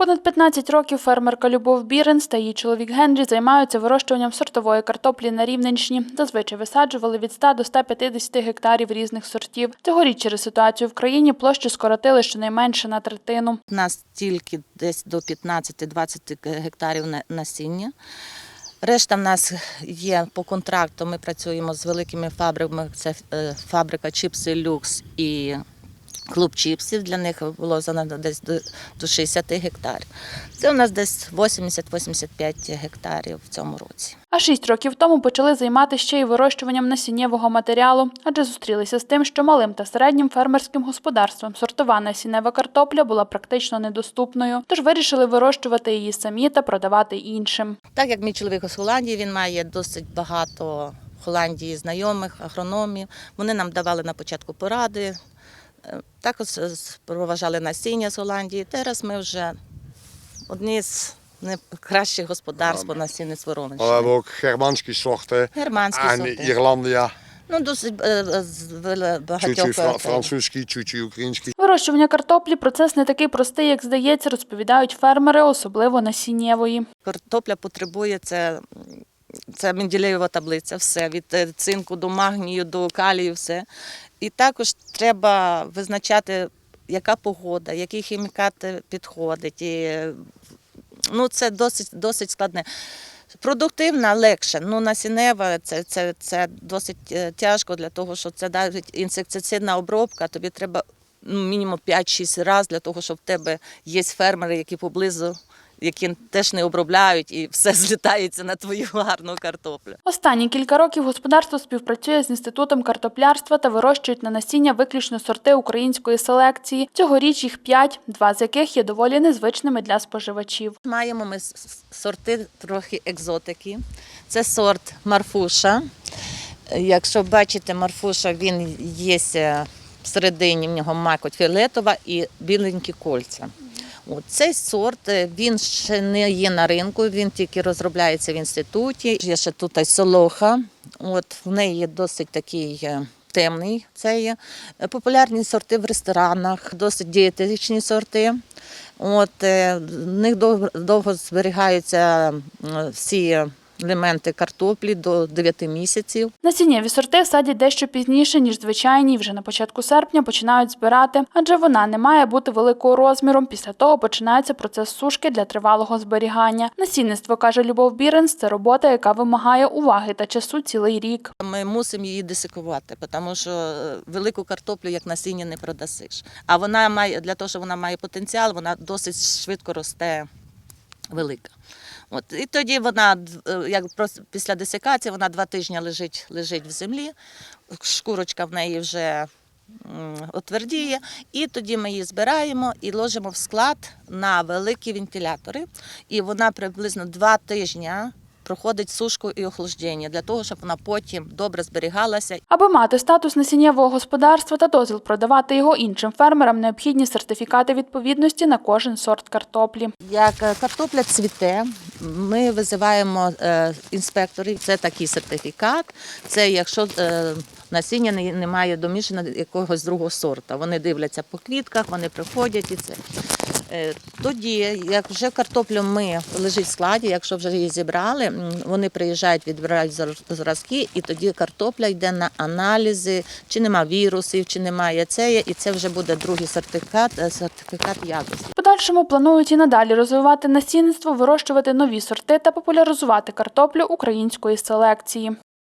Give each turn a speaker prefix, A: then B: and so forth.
A: Понад 15 років фермерка Любов Біренс та її чоловік Генрі займаються вирощуванням сортової картоплі на Рівненщині. Зазвичай висаджували від 100 до 150 гектарів різних сортів. Цьогоріч через ситуацію в країні площу скоротили щонайменше на третину.
B: У нас тільки десь до 15-20 гектарів на- насіння. Решта в нас є по контракту. Ми працюємо з великими фабриками. Це е, фабрика Чіпси Люкс і клуб чіпсів. Для них було занадто десь до, до 60 гектарів. Це у нас десь 80-85 гектарів в цьому році.
A: А шість років тому почали займатися ще й вирощуванням насіннєвого матеріалу, адже зустрілися з тим, що малим та середнім фермерським господарствам сортова насіннева картопля була практично недоступною, тож вирішили вирощувати її самі та продавати іншим.
B: Так як мій чоловік з Голландії, він має досить багато в Голландії знайомих, агрономів. Вони нам давали на початку поради. Також проважали насіння з Голландії. Зараз ми вже одні з найкращих господарств по
C: we hebben
B: Ровенщини.
C: ook Germaanse soorten
B: Германські сорти.
C: Ірlandia,
B: Ну, досить е, багатьох.
C: чуть-чуть французький, чуть-чуть український.
A: Вирощування картоплі процес не такий простий, як здається, розповідають фермери, особливо насіннєвої.
B: Картопля потребує це. Це Менделєєва таблиця, все від е, цинку до магнію, до калію, все. І також треба визначати, яка погода, який хімікат е, підходить. І, ну, це досить, досить складне. Продуктивна легше, ну насінева це, це, це досить е, тяжко для того, що це навіть інсектицидна обробка. Тобі треба ну, мінімум 5-6 разів для того, щоб в тебе є фермери, які поблизу, які теж не обробляють, і все злітається на твою гарну картоплю.
A: Останні кілька років господарство співпрацює з інститутом картоплярства та вирощують на насіння виключно сорти української селекції. Цьогоріч їх п'ять, два з яких є доволі незвичними для споживачів.
B: Маємо ми сорти трохи екзотики. Це сорт Марфуша. Якщо бачите, Марфуша, він є е, всередині в нього макоть фіолетова і біленькі кольця. Цей сорт е, він ще не є на ринку, він тільки розробляється в інституті. Є ще тут солоха. От в неї є досить такий. е, Темний це є Е, популярні сорти в ресторанах, досить дієтичні сорти. От в них довго зберігаються всі елементи картоплі до 9 місяців.
A: Насіннєві сорти садять дещо пізніше, ніж звичайні, вже на початку серпня починають збирати, адже вона не має бути великого розміру. Після того починається процес сушки для тривалого зберігання. Насінництво, каже Любов Біренс, це робота, яка вимагає уваги та часу цілий рік.
B: Ми мусимо її десикувати, тому що е, велику картоплю як насіння не продасиш. А вона має для того, щоб вона має потенціал, вона досить швидко росте велика. От і тоді вона е, як просто після десикації, вона два тижні лежить, лежить в землі, шкурочка в неї вже отвердіє, і тоді ми її збираємо і ложимо в склад на великі вентилятори. І вона приблизно два тижні проходить сушку і охлаждення для того, щоб вона потім добре зберігалася
A: Аби мати статус насіннєвого господарства та дозвіл продавати його іншим фермерам, необхідні сертифікати відповідності на кожен сорт картоплі.
B: Як е, картопля цвіте, ми визиваємо е, інспекторів. Це такий сертифікат. Це якщо е, насіння не, не має домішано якогось другого сорта. Вони дивляться по квітках, вони приходять і це. Е, Тоді, як вже картоплю ми лежить в складі, якщо вже її зібрали, вони приїжджають, відбирають зразки, і тоді картопля йде на аналізи, чи нема вірусів, чи немає це, і це вже буде другий сертифікат, е, сертифікат якості.
A: Подальшому планують і надалі розвивати насінництво, вирощувати нові сорти та популяризувати картоплю української селекції.